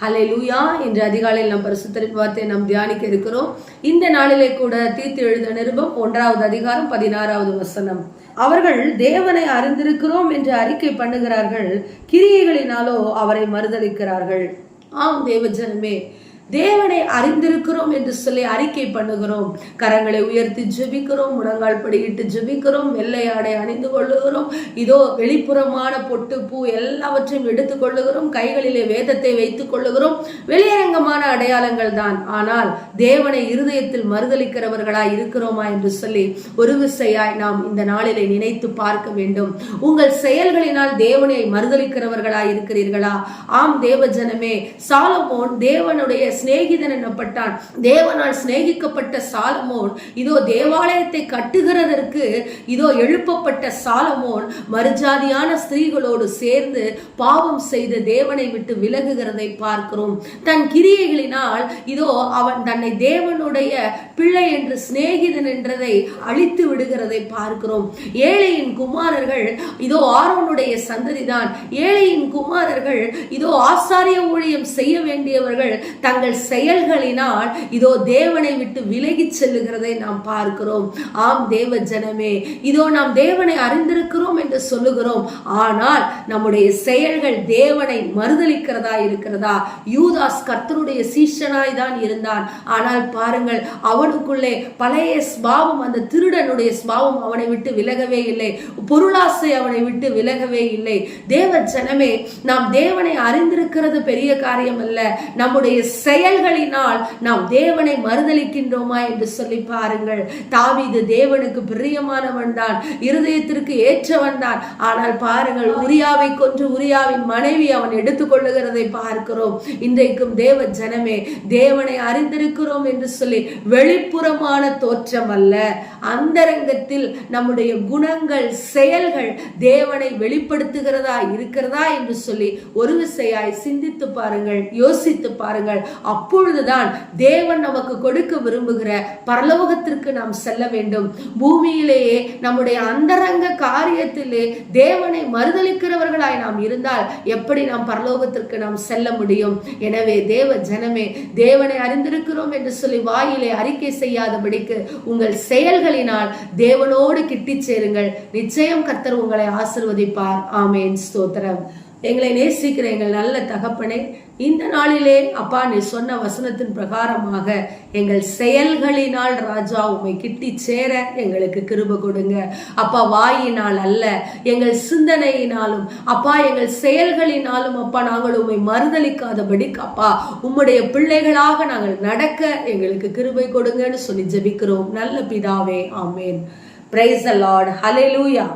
ஹலே லூயா என்று அதிகாலையில் நாம் பரிசுத்தரின் வார்த்தையை நாம் தியானிக்க இருக்கிறோம். இந்த நாளிலே கூட தீர்த்து எழுத நிருபம் ஒன்றாவது அதிகாரம் பதினாறாவது வசனம். அவர்கள் தேவனை அறிந்திருக்கிறோம் என்று அறிக்கை பண்ணுகிறார்கள். கிரியைகளினாலோ அவரை மறுதளிக்கிறார்கள் ஆம் தேவஜனமே தேவனை அறிந்திருக்கிறோம் என்று சொல்லி அறிக்கை பண்ணுகிறோம். கரங்களை உயர்த்தி ஜெபிக்கிறோம் முழங்கால் படியிட்டு ஜெபிக்கிறோம் வெள்ளை ஆடை அணிந்து கொள்ளுகிறோம். இதோ வெளிப்புறமான பொட்டு பூ எல்லாவற்றையும் எடுத்துக் கொள்ளுகிறோம். கைகளிலே வேதத்தை வைத்துக் கொள்ளுகிறோம். வெளியரங்கமான அடையாளங்கள் தான். ஆனால் தேவனை இருதயத்தில் மறுதலிக்கிறவர்களாய் இருக்கிறோமா என்று சொல்லி ஒரு விசையாய் நாம் இந்த நாளிலே நினைத்து பார்க்க வேண்டும். உங்கள் செயல்களினால் தேவனை மறுதளிக்கிறவர்களாய் இருக்கிறீர்களா? ஆம் தேவ ஜனமே சாலமோன் தேவனுடைய சிநேகிதன் என்னப்பட்டான்? தேவனால் சிநேகிக்கப்பட்ட சாலமோன் இதோ தேவாலயத்தை கட்டுகிறதற்கு இதோ எழுப்பப்பட்ட சாலமோன் மறுஜாதியான ஸ்திரீகளோடு சேர்ந்து பாவம் செய்து தேவனை விட்டு விலகுகிறதை பார்க்கிறோம். தன் கிரியைகளினால் இதோ அவன் தன்னை தேவனுடைய பிள்ளை என்று சிநேகிதன் என்றதை அழித்து விடுகிறதை பார்க்கிறோம். ஏழையின் குமாரர்கள் இதோ ஆரோனுடைய சந்ததிதான். ஏழையின் குமாரர்கள் இதோ ஆசாரிய ஊழியம் செய்ய வேண்டியவர்கள் தங்கள் செயல்களினால் இதோ தேவனை விட்டு விலகி செல்லுகிறதை நாம் பார்க்கிறோம். ஆம் தேவ ஜனமே இதோ நாம் தேவனை அறிந்திருக்கிறோம் என்று சொல்லுகிறோம். ஆனால் நம்முடைய செயல்கள் தேவனை மறுதளிக்கிறதா இருக்கிறதா? யூதாஸ் கர்த்தருடைய சீஷனாய் தான் இருந்தான். ஆனால் பாருங்கள் அவனுக்குள்ளே பழைய ஸ்பாவம் அந்த திருடனுடைய ஸ்பாவம் அவனை விட்டு விலகவே இல்லை. பொருளாசை அவனை விட்டு விலகவே இல்லை. தேவ ஜனமே நாம் தேவனை அறிந்திருக்கிறது பெரிய காரியம் அல்ல நம்முடைய செயல்களினால் நாம் தேவனை மறுதலிக்கின்றோமா என்று சொல்லி பாருங்கள். தாவீது தேவனுக்கு பிரியமானவன் தான் இருதயத்திற்கு ஏற்றவன் தான். ஆனால் பாருங்கள் உரியாவை கொன்று உரியாவின் மனைவி அவன் எடுத்துக்கொள்ளுகிறதை பார்க்கிறோம். இன்றைக்கும் தேவ ஜனமே தேவனை அறிந்திருக்கிறோம் என்று சொல்லி வெளிப்புறமான தோற்றம் அல்ல. அந்தரங்கத்தில் நம்முடைய குணங்கள் செயல்கள் தேவனை வெளிப்படுத்துகிறதா இருக்கிறதா என்று சொல்லி ஒரு விசையாய் சிந்தித்து பாருங்கள் யோசித்து பாருங்கள். அப்பொழுதுதான் தேவன் நமக்கு கொடுக்க விரும்புகிற பரலோகத்திற்கு நாம் செல்ல வேண்டும். பூமியிலேயே நம்முடைய அந்தரங்க காரியத்திலே தேவனை மறுதளிக்கிறவர்களாய் நாம் இருந்தால் எப்படி நாம் பரலோகத்திற்கு நாம் செல்ல முடியும்? எனவே தேவ ஜனமே தேவனை அறிந்திருக்கிறோம் என்று சொல்லி வாயிலே அறிக்கை செய்யாதபடிக்கு உங்கள் செயல்களினால் தேவனோடு கிட்டிச் சேருங்கள். நிச்சயம் கர்த்தர் உங்களை ஆசிர்வதிப்பார். ஆமேன். ஸ்தோத்திரம். எங்களை நேசிக்கிற எங்கள் நல்ல தகப்பனே இந்த நாளிலே அப்பா நீ சொன்ன வசனத்தின் பிரகாரமாக எங்கள் செயல்களினால் ராஜா உமை கிட்டி சேர எங்களுக்கு கிருப கொடுங்க. அப்பா வாயினால் அல்ல எங்கள் சிந்தனையினாலும் அப்பா எங்கள் செயல்களினாலும் அப்பா நாங்கள் உண்மை மறுதளிக்காதபடி அப்பா உம்முடைய பிள்ளைகளாக நாங்கள் நடக்க எங்களுக்கு கிருபை கொடுங்கன்னு சொல்லி ஜெபிக்கிறோம். நல்ல பிதாவே ஆமேன். பிரைஸ் லார்ட் லூயா